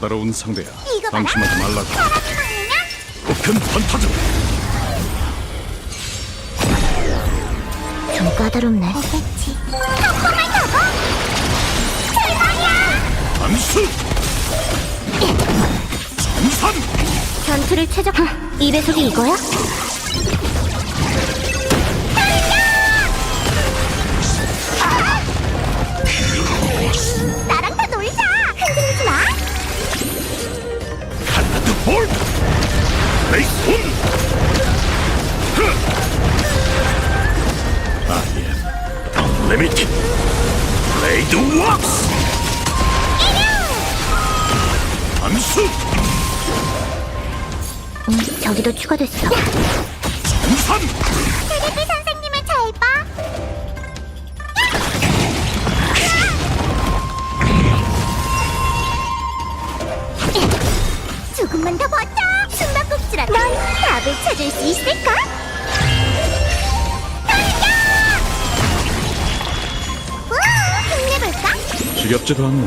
따라온 상대야. 이거 봐라. 방심하지 말라고. 바람이 막으면 큰 판타즘. 좀 까다롭네. 오겠지. 덕분을 타고 출발이야. 암수. 정산. 전투를 최적화. 이 배속이 이거야? 블레이드 왁스. 암수. 음, 저기도 추가됐어. 정산. 테레비 선생님을 잘 봐. 조금만 더 버텨. 숨바꼭질아. 넌 답을 찾을 수 있을까? 지겹지도 않나.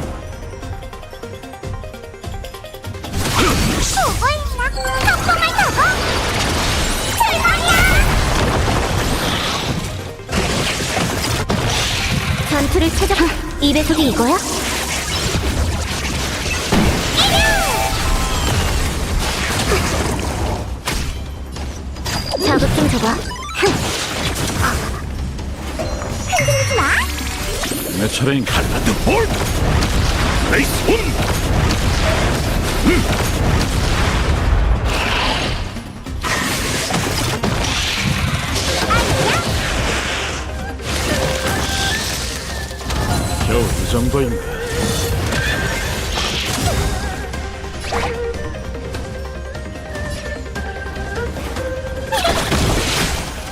전투를 최적화. 이 배속이 이거야? 자극 좀 줘봐. 흔들리지 마. 내 차례인 칼라드 볼. 레이스 온. 겨우 이 정도인가?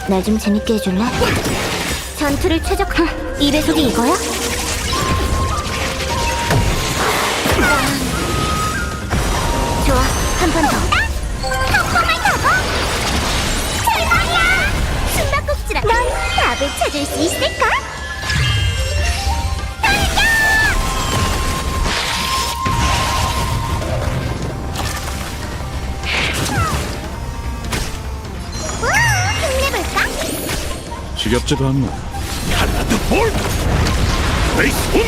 날좀 재밌게 해줄래? 전투를 최적화. 이 배속이 이거야? 좋아, 한 번 더. 덕분을 타고 출발이야. 숨바꼭질아. 넌 답을 찾을 수 있을까? 달려! 우와, 힘내볼까? 지겹지도 않나? 볼. 레이스 온.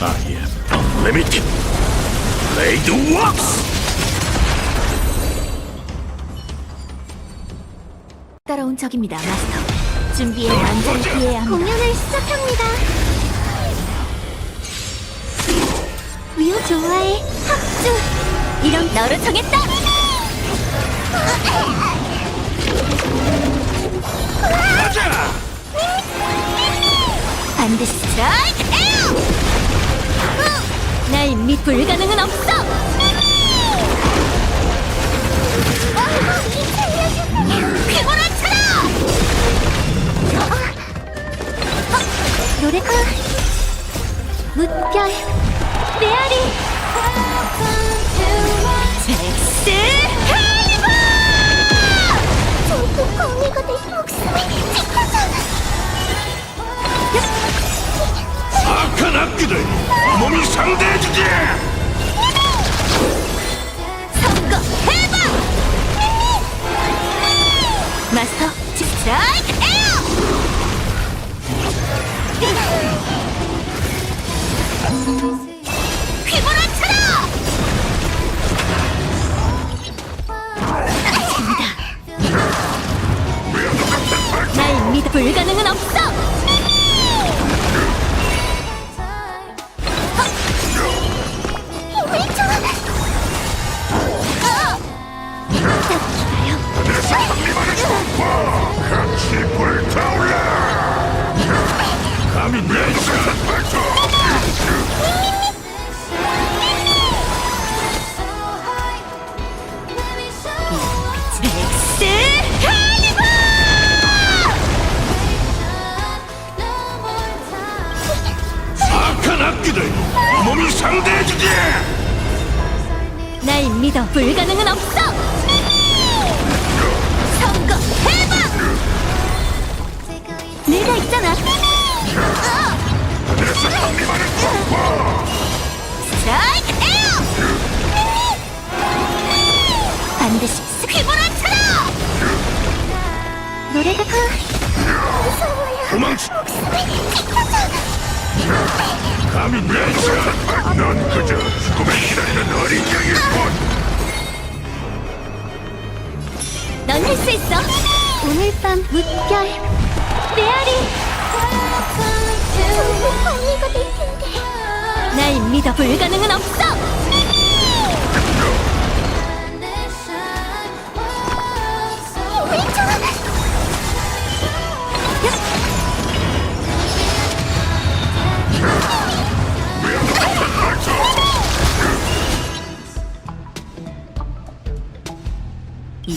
I am unlimited. 따라온 적입니다, 마스터. 준비에 완전히 비해야 합니다. 공연을 시작합니다. 위로 좋아해. 합주. 이런 너를 정했다! 가자. 반드시 스트라이크 에어! 날 밑 불가능은 없어! 악한 악기들 몸이 상대해주지. 선거 해봐! 마스터 스트라이크 에어! 믿어 불가능은 없어. 선거 해방 내가 있잖아. 스트라이크 에어! 반드시 휘몰아쳐라! 노래가 가 도망치 감히 내주난 그저 죽음을 기다리는 어린 양일 뿐 넌 할 수 있어. 오늘 밤 물결 메아리. 정말 방해가 될 텐데. 날 믿어 불가능은 없어. 힘을 줘. 이